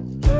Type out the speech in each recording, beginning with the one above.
Ben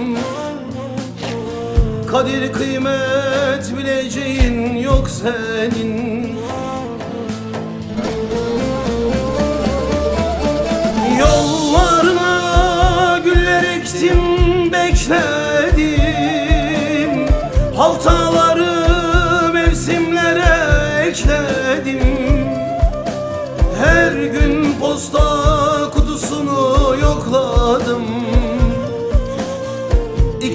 Kadir kıymet bileceğin yok senin. Yollarına güller ektim bekledim. Haltaları mevsimlere ekledim. Her gün posta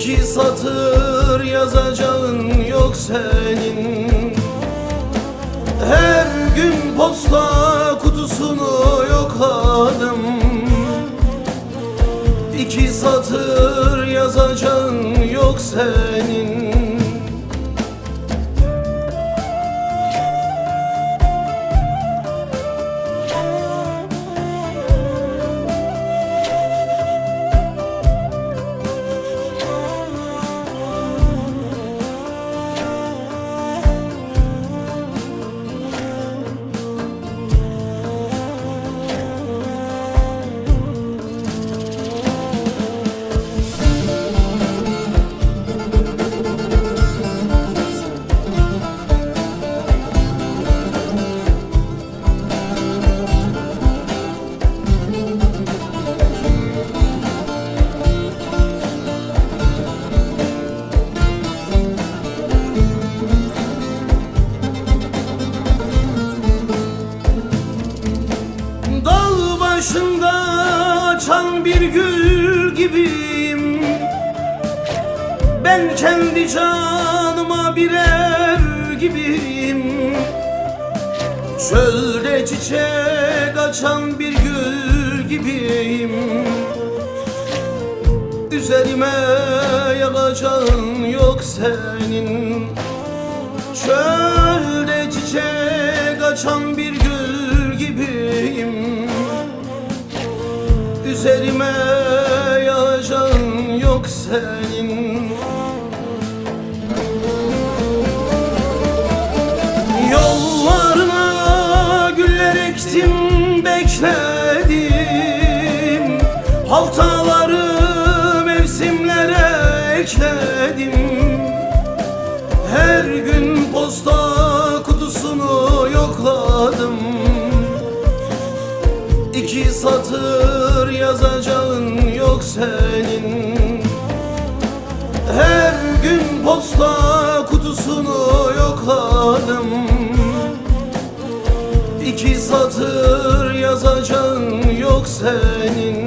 İki satır yazacağın yok senin. Her gün posta kutusunu yokladım İki satır yazacağın yok senin bir gül gibiyim. Ben kendi canıma birer gibiyim. Çölde çiçek açan bir gül gibiyim. Üzerime yağacağın yok senin. Çölde çiçek açan bir Üzerime yağacağın yok senin. Yollarına güller ektim bekledim. Haltaları mevsimlere ekledim. Her gün posta kutusunu yokladım. İki satır yazacağın yok senin. Her gün posta kutusunu yokladım. İki satır yazacağın yok senin